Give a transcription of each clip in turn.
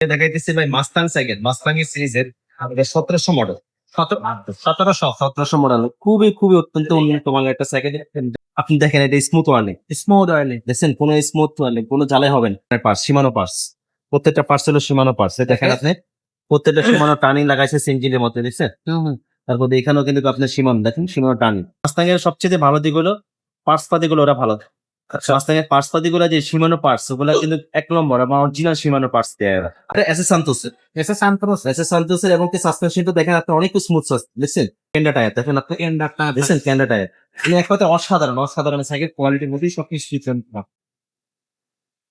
দেখাইতেছি ভাই মাস্তাং সাইকেল মাস্তাং এর সিরিজের আমাদের সতেরোশো মডেল সতেরোশো। সতেরোশো। মডেল খুবই খুবই অত্যন্ত উন্নত মানের একটা সাইকেল আপনি দেখেন এটা স্মুথ ওয়ার্নিং স্মুথ অয়েলি দেখছেন কোনো স্মুথ ওয়ার্নিং কোনো জ্বালাই হবে না। পার্স সীমানো পার্স প্রত্যেকটা পার্স হলো সীমানো পার্স দেখেন আপনি প্রত্যেকটা সীমানো টার্নিং লাগাইছে সিঞ্জিনের মধ্যে দেখছেন? তারপর এখানেও কিন্তু আপনার সীমানো দেখেন সীমানো টার্নিং মাস্তাং এর সবচেয়ে ভালো দিক হলো পার্স পাতি গুলো ওরা ভালো এর পাতি গুলো যে সীমানো পার্স ওগুলা কিন্তু এক নম্বর এবং অরিজিনাল সীমানো পার্স দেয় এরা। আরে এসে সান্তোস এসে সান্তোস এসে সান্তোসের এবং সাসপেনশনটা দেখেন আপনি অনেক স্মুথ দেখছেন? কেন্ডা টায়ার দেখেন আপনি। এন্ডারটা দেখছেন কেন্ডা টায়ার মানে এক কথায় অসাধারণ অসাধারণ সাইকেল কোয়ালিটির মধ্যেই সবকিছু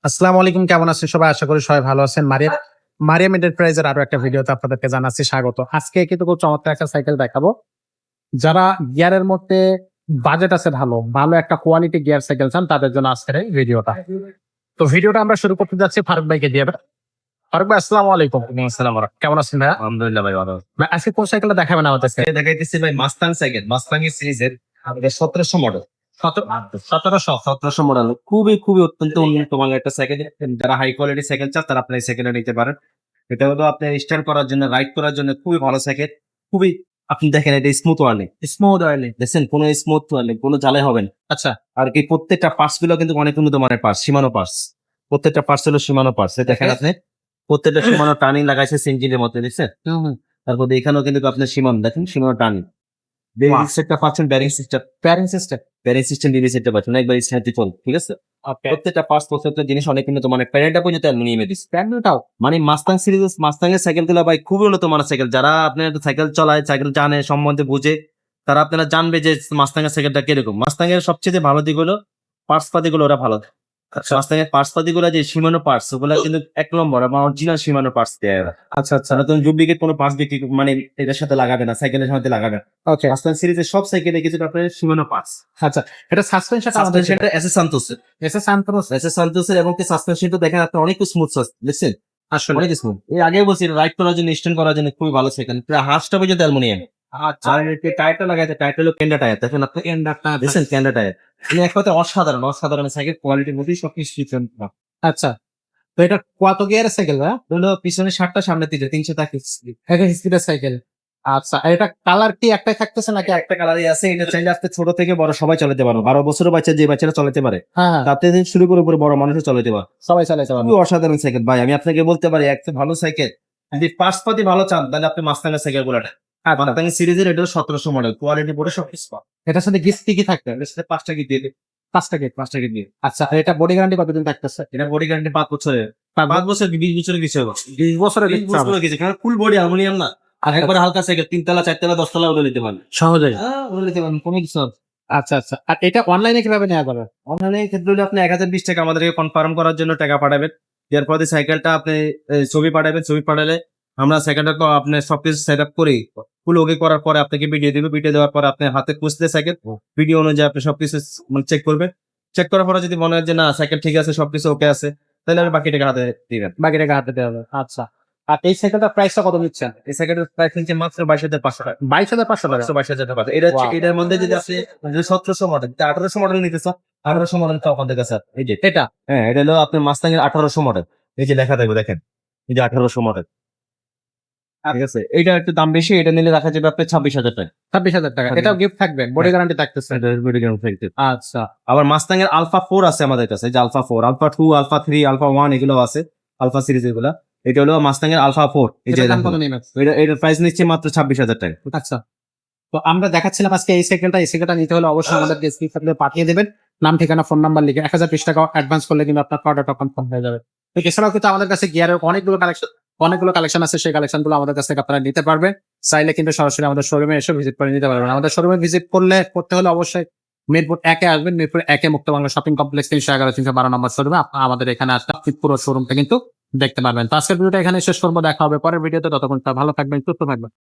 আসসালামু আলাইকুম কেমন আছেন সবাই? আশা করি সবাই ভালো আছেন। মারিয়াম মারিয়াম এন্টারপ্রাইজের আরও একটা ভিডিওতে আপনাদেরকে জানাচ্ছি স্বাগত। আজকে কিন্তু খুব চমৎকার একটা সাইকেল দেখাবো। যারা গিয়ারের মধ্যে বাজেট আছে ভালো ভালো একটা কোয়ালিটি গিয়ার সাইকেল চান তাদের জন্য আজকের এই ভিডিওটা তো ভিডিওটা আমরা শুরু করতে যাচ্ছি ফারুক ভাইকে দিয়ে ফারুক ভাই আসসালামু আলাইকুম। আসসালাম। কেমন আছেন ভাইয়া? আলহামদুলিল্লাহ ভাই ভালো। ভাই, আজকে কোন সাইকেলটা দেখাবেন আমাদেরকে দেখাইতেছি ভাই মাস্তাং সাইকেল মাস্তাং এর সিরিজের আমাদের সতেরোশো মডেল সতেরোশো? সতেরোশো মডেল খুবই খুবই অত্যন্ত উন্নত মানের একটা সাইকেল যারা হাই কোয়ালিটি সাইকেল চান তারা আপনার এই সাইকেলটা নিতে পারেন। এটা হলো আপনার স্টাইল করার জন্য রাইড করার জন্য খুবই ভালো সাইকেল খুবই আপনি দেখেন এটা স্মুথ ওয়ার্নিং স্মুথ অয়েলি দেখছেন? কোনো স্মুথ ওয়ার্নিং কোনো জ্বালাই হবে না। আচ্ছা। আর কি প্রত্যেকটা পার্সগুলো কিন্তু অনেক উন্নত মানের পার্স সীমানো পার্স প্রত্যেকটা পার্স হলো সীমানো পার্স দেখেন আপনি প্রত্যেকটা সীমানো টার্নিং লাগাইছে সিঞ্জিনের মধ্যে দেখছেন? তারপর এখানেও কিন্তু আপনার সীমানো দেখেন? সীমানো টার্নিং ব্যারিং বাহ। পাচ্ছেন bearing system bearing system bearing system DB system পাচ্ছেন। একবার স্ট্যান্ডি চল ঠিক আছে? প্রত্যেকটা পার্টস প্রত্যেকটা জিনিস অনেক উন্নত মানের। প্যারেন্টটা পর্যন্ত অ্যালুমিনিয়ামে দিচ্ছে প্যান্ডটাও মানে মাস্তাং সিরিজ ভাই খুবই উন্নত মানের সাইকেল যারা আপনার সাইকেল চালায় সাইকেল জানে সম্বন্ধে বুঝে তারা আপনারা জানবে যে মাস্তাং এর সাইকেলটা কীরকম। মাস্তাং এর সবচেয়ে ভালো দিক হলো পার্টস পাতি গুলো ওরা ভালো। মাস্তাং এর পার্টস পাতি গুলো যে সীমানো পার্টস ওগুলা কিন্তু এক নম্বর এবং অরিজিনাল সীমানো পার্টস দেয় আচ্ছা আচ্ছা। ডুপ্লিকেট কোনো পার্টস বিক্রি মানে এটার সাথে লাগাবে না সাইকেলের সাথে লাগাবে ওকে সিরিজের সব সাইকেলে কিছু আপনার সীমানো পার্টস আচ্ছা এটা সাসপেনশন সাসপেনশনটা এসে সান্তোস এসে সান্তোস এসে সান্তোসের এবং কি সাসপেনশনটা দেখেন আপনি অনেক স্মুথ দেখছেন? আসলে। অনেক স্মুথ এই আগে বলছি রাইড করার জন্য স্ট্যান্ড করার জন্য খুবই ভালো প্রায় হাঁসটা পর্যন্ত অ্যালমোনিয়াম। আচ্ছা। টায়ারটা টায়ারটা হলো কেন্ডা টায়ার দেখেন আপনি কেন্ডা টায়ার মানে এক অসাধারণ অসাধারণ সাইকেল কোয়ালিটির মধ্যেই সবকিছু different। আচ্ছা। তো এটা কত গিয়ারের সাইকেল ভাই হলো পিছনে ষাটটা সামনে তিনটে তিনশো টাকা এটা স্পিডের সাইকেল আচ্ছা এটা কালার কি একটাই থাকতেছে নাকি একটা কালারই আছে এটা চাইলে আপনি ছোট থেকে বড় সবাই চালাতে পারো। বারো বছরের বাচ্চা যে বাচ্চারা চালাতে পারে হ্যাঁ হ্যাঁ। তাতে শুরু করে উপরে বড় মানুষও চালাতে পারে। সবাই চালাইতে পারবে। খুবই অসাধারণ সাইকেল ভাই আমি আপনাকে বলতে পারি একটা ভালো সাইকেল যদি পাঁচ পাতি ভালো চান তাহলে আপনি মাস্তাঙ্গের সাইকেল গুলাটা। হ্যাঁ, মাস্তাঙ্গের সিরিজের এটা সতেরোশো মডেল কোয়ালিটি পরে সব কিছু এটার সাথে গিফট কি কি থাকবে এটার সাথে পাঁচটা কি দিয়ে পাঁচটা গিফট পাঁচটা কি দিয়ে। আচ্ছা আর এটা বডি গ্যারান্টি কতদিন থাকতেছে? এটা বডি গ্যারান্টি পাঁচ বছরের। পাঁচ বছর বিশ বছরের কিছু হবে। বিশ বছরের বিশ বছরের কিছু কারণ ফুল বডি অ্যালুমিনিয়াম না। আর একবার হালকা সাইকেল তিনতলা চারতলা দশতলা উঠে নিতে পারেন সহজেই। হ্যাঁ উঠে নিতে পারেন কোনো কিছু হবে আচ্ছা আচ্ছা। আর এটা অনলাইনে কীভাবে নেওয়া যাবে অনলাইনে ক্ষেত্রে হলে আপনি এক হাজার বিশ টাকা আমাদেরকে কনফার্ম করার জন্য টাকা পাঠাবেন। এর পরে সাইকেলটা আপনি ছবি পাঠাবেন ছবি পাঠালে আমরা সাইকেলটা তো আপনি সবকিছু সেট আপ করি। ফুল ওকে করার পরে আপনাকে ভিডিও দিবে। ভিডিও দেওয়ার পরে আপনি হাতে কুচতে সাইকেল ভিডিও অনুযায়ী আপনি সবকিছু মানে চেক করবেন। চেক করার পরে যদি মনে হয় যে না সাইকেল ঠিক আছে সবকিছু ওকে আছে তাহলে আপনি বাকি টাকা হাতে দিবেন। বাকি টাকা হাতে দেওয়া যাবে আচ্ছা। আর এই সাইকেলটার প্রাইসটা কত নিচ্ছেন? এই সাইকেলের প্রাইস নিচ্ছে মাত্র বাইশ হাজার পাঁচশো টাকা। বাইশ হাজার পাঁচশো টাকা? বাইশ হাজার টাকা এটা হচ্ছে এটার মধ্যে যদি আপনি সতেরোশো মডেল আঠারোশো মডেল নিতে চান আঠারোশো মডেল তো আমাদের কাছে। এই যে এটা? হ্যাঁ এটা হলো আপনার মাস্তাং এর আঠারোশো মডেল এই যে লেখা থাকবে দেখেন। এই যে আঠারোশো মডেল ঠিক আছে এইটা একটু দাম বেশি এটা নিলে রাখা যাবে আপনার ছাব্বিশ হাজার টাকা। ছাব্বিশ হাজার টাকা এটাও গিফট থাকবে বডি গ্যারান্টি থাকতেছে। এটা game থাকবে। আচ্ছা। আবার মাস্তাং এর আলফা ফোর আছে আমাদের কাছে যে alpha four alpha two alpha three alpha one এগুলো আছে আলফা সিরিজ এগুলা। এটা হলো মাস্তাং এর আলফা ফোর এটার এটা প্রাইস নিচ্ছে মাত্র ছাব্বিশ হাজার টাকা। আচ্ছা। তো আমরা দেখাচ্ছিলাম আজকে এই সাইকেলটা এই সাইকেলটা নিতে হলে অবশ্যই আমাদের ডেসক্রিপশনে পাঠিয়ে দেবেন। নাম ঠিকানা ফোন নাম্বার লিখে এক হাজার বিশ টাকা অ্যাডভান্স করলে কিন্তু আপনার কনফার্ম হয়ে যাবে। এছাড়াও কিন্তু আমাদের কাছে গিয়ারের অনেকগুলো কালেকশন অনেকগুলো কালেকশন আছে, সেই কালেকশনগুলো আমাদের কাছ থেকে আপনারা নিতে পারবেন। চাইলে কিন্তু সরাসরি আমাদের শোরুমে এসে ভিজিট করে নিতে পারবেন। আমাদের শোরুমে ভিজিট করলে করতে হলে অবশ্যই মিরপুর একে আসবেন, মিরপুর একে মুক্ত বাংলা শপিং কমপ্লেক্স তিনশো এগারো, তিনশো বারো নম্বর শোরুমে আমাদের এখানে আসলে আপনি পুরো শোরুমটা কিন্তু দেখতে পারবেন। তো আজকের ভিডিওটা এখানে শেষ করব, দেখা হবে পরের ভিডিওতে ততক্ষণ ভালো থাকবেন, সুস্থ থাকবেন।